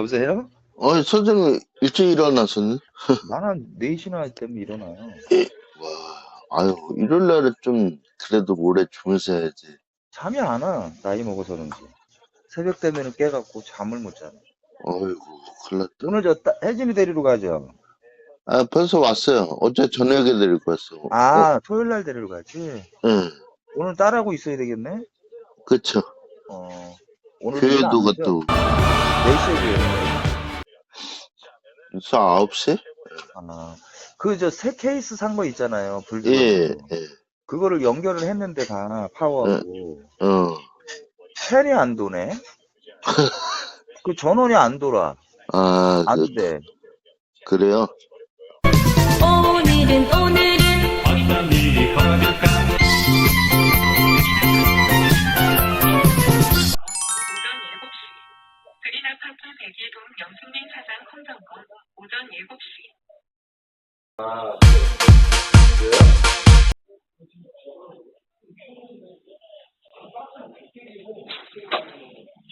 여보세요? 어, 선생님 일찍 일어나셨네? 나는 4시나 때문에 일어나요. 와, 아유, 일요일 날은 좀 그래도 오래 주무셔야지. 잠이 안 와. 나이 먹어서는지. 새벽 되면은 깨갖고 잠을 못 자네. 어이구, 큰일 났다. 오늘 저 따- 혜진이 데리러 가죠. 아, 벌써 왔어요. 어제 저녁에 데리고 왔어. 아, 토요일 날 데리러 가지. 응, 오늘 딸하고 있어야 되겠네? 그쵸. 어. 오늘 교회도 그것도, 4시에 교회. 저 9시? 아. 그저 새 케이스 산 거 있잖아요. 불교. 예, 예, 그거를 연결을 했는데 다 파워하고. 어. 펜이 안 도네? 그 전원이 안 돌아. 아, 그, 안 돼. 그래요? 오늘은 오늘 백일동 영승민 사장 컴정권 오전 7시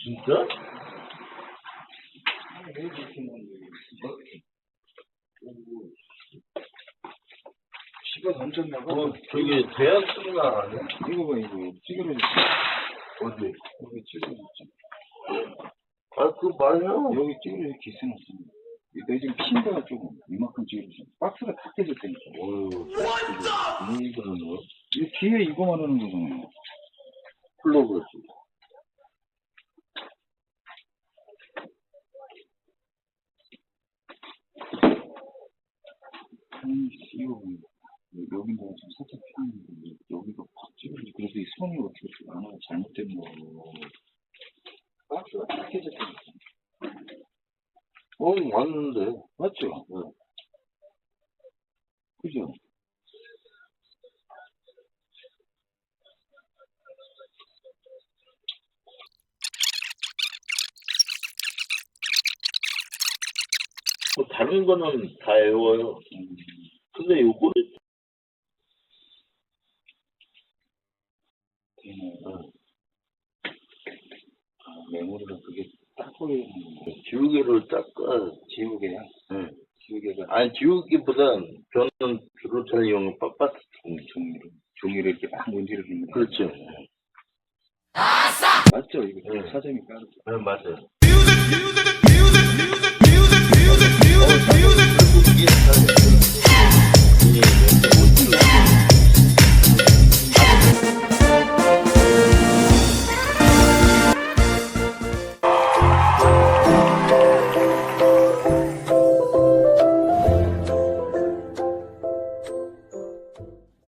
진짜? 시가 넘쳤나 봐. 어, 저기 대학 거 아니야? 이거 봐, 이거. 찌그러졌어. 어디? 여기 찌그러졌지. 아, 그 말해요. 여기 찌그러져 기스 났어. 내 지금 핀가 조금 이만큼 찌그러졌어. 박스가 다 깨졌다니까. 어휴, 무슨 얘기 하는 거야? 이 뒤에 이거 말하는 거잖아요. 플러그지. 이거 뭐, 여기가 좀 살짝 피는데 여기가 확 찌그러져. 그래서 이 선이 어떻게 하나 잘못된 거. 가다 깨졌다니까. 어, 맞는데. 맞죠? 그죠? 뭐 다른 거는 다 외워요. 음, 근데 요거는 되네. 아, 메모리가 그게 딱 보이는 거. 지우개를 닦아. 지우개야? 응. 지우개가 아니 지우기보단 저는 주로 잘 이용은 빳빳 종이, 종이로. 종이를 이렇게 막 문지르는 거. 그렇죠. 맞죠? 이거 네. 사장이 까르죠. 네, 맞아요.